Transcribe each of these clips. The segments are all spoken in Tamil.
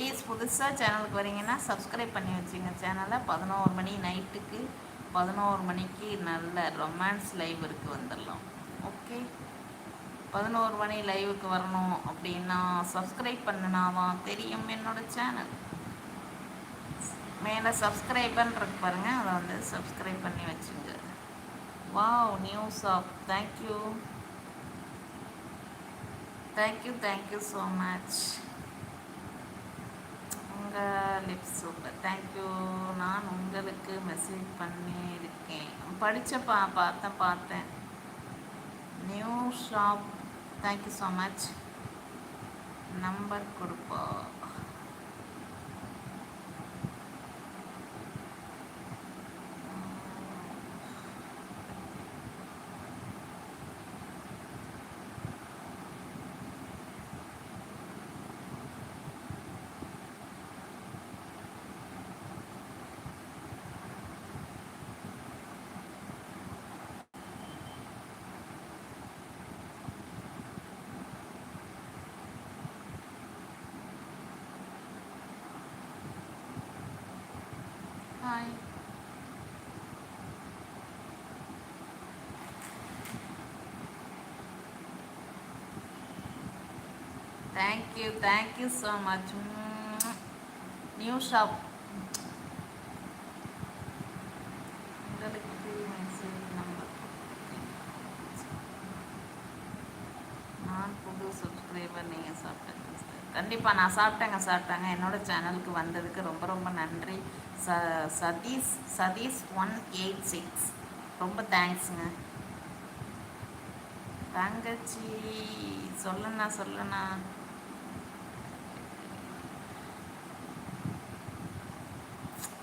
ப்ளீஸ் புதுசாக சேனலுக்கு வரீங்கன்னா சப்ஸ்கிரைப் பண்ணி வச்சுங்க. சேனலை பதினோரு மணி நைட்டுக்கு பதினோரு மணிக்கு நல்ல ரொமான்ஸ் லைவ் வந்துடலாம். ஓகே? பதினோரு மணி லைவுக்கு வரணும் அப்படின்னா சப்ஸ்கிரைப் பண்ணினாதான் தெரியும் என்னோட சேனல். மேலே சப்ஸ்கிரைபர்னு இருக்கு பாருங்கள் அதை வந்து சப்ஸ்கிரைப் பண்ணி வச்சுங்க. Wow news of thank you thank you thank you so much உங்கள் லிப்ஸ் சூப்பர் தேங்க்யூ நான் உங்களுக்கு மெசேஜ் பண்ணியிருக்கேன் படித்தப்பா பார்த்தேன். பார்த்தேன் new shop thank you so much number கொடுப்போம். Thank you, thank you so much. New shop. கண்டிப்பாக நான் சாப்பிட்டேங்க சாப்பிட்டேங்க. என்னோடய சேனலுக்கு வந்ததுக்கு ரொம்ப ரொம்ப நன்றி. ச Satish Satish one eight six. ரொம்ப தேங்க்ஸுங்க. தங்கச்சி சொல்லுண்ணா சொல்லுண்ணா.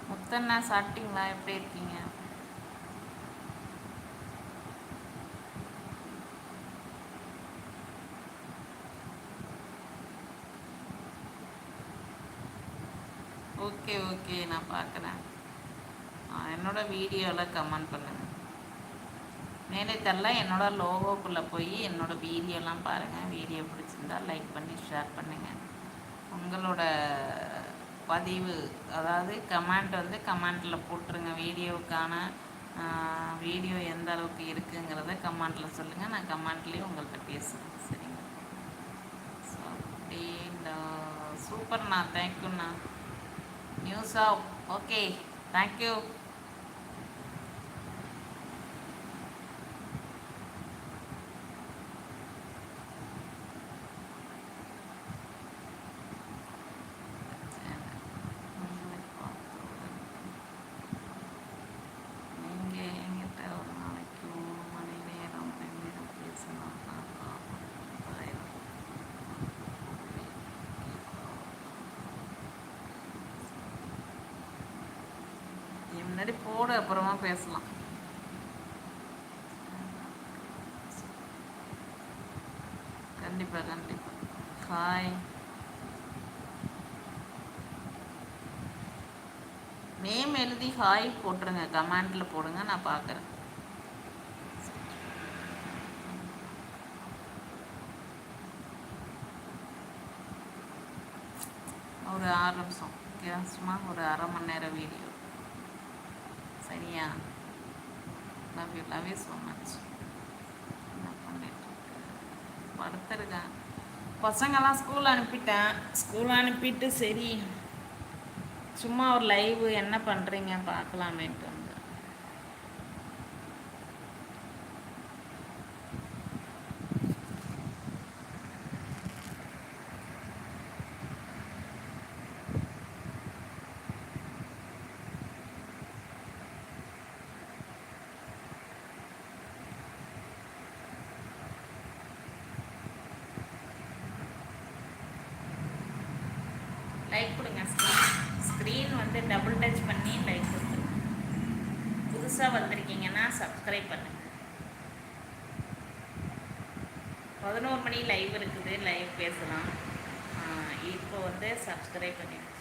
முத்தண்ணா சாப்பிட்டீங்களா? எப்படி இருக்கீங்க? ஓகே ஓகே நான் பார்க்குறேன். என்னோட வீடியோவில் கமெண்ட் பண்ணுங்கள் மேலே தெரில என்னோட லோகோக்குள்ளே போய் என்னோடய வீடியோலாம் பாருங்கள் வீடியோ பிடிச்சிருந்தா லைக் பண்ணி ஷேர் பண்ணுங்கள் உங்களோட பதிவு அதாவது கமெண்ட் வந்து கமெண்ட்டில் போட்டுருங்க. வீடியோவுக்கான வீடியோ எந்த அளவுக்கு இருக்குங்கிறத கமெண்ட்டில் சொல்லுங்கள் நான் கமெண்ட்லேயும் உங்கள்கிட்ட பேசுகிறேன் சரிங்க ஸோ அப்படின்னா சூப்பர்ண்ணா தேங்க்யூண்ணா நியூஸ் ஆஃப் ஓகே தேங்க்யூ முன்னாடி போடு அப்புறமா பேசலாம். கண்டிப்பாக கண்டிப்பாக ஹாய் நேம் எழுதி ஹாய் போட்டுருங்க. கமெண்டில் போடுங்க நான் பார்க்குறேன் ஒரு ஆறு நிமிஷம். வித்தியாசமாக ஒரு அரை மணி நேரம் வீடியோ சரியா love you love you so much என்ன பண்ணிட்டு படுத்துருக்கேன் பசங்கள்லாம் ஸ்கூல் அனுப்பிட்டேன் ஸ்கூல் அனுப்பிட்டு சரி. சும்மா ஒரு லைவ் என்ன பண்ணுறீங்க பார்க்கலாமேன்ட்டு வந்து லைக் கொடுங்க. ஸ்க்ரீன் வந்து டபுள் டச் பண்ணி லைக் கொடுத்துருங்க புதுசாக வந்திருக்கீங்கன்னா சப்ஸ்கிரைப் பண்ணுங்கள் பதினோரு மணி லைவ் இருக்குது. லைவ் பேசலாம். இப்போ வந்து சப்ஸ்கிரைப் பண்ணிடுங்க.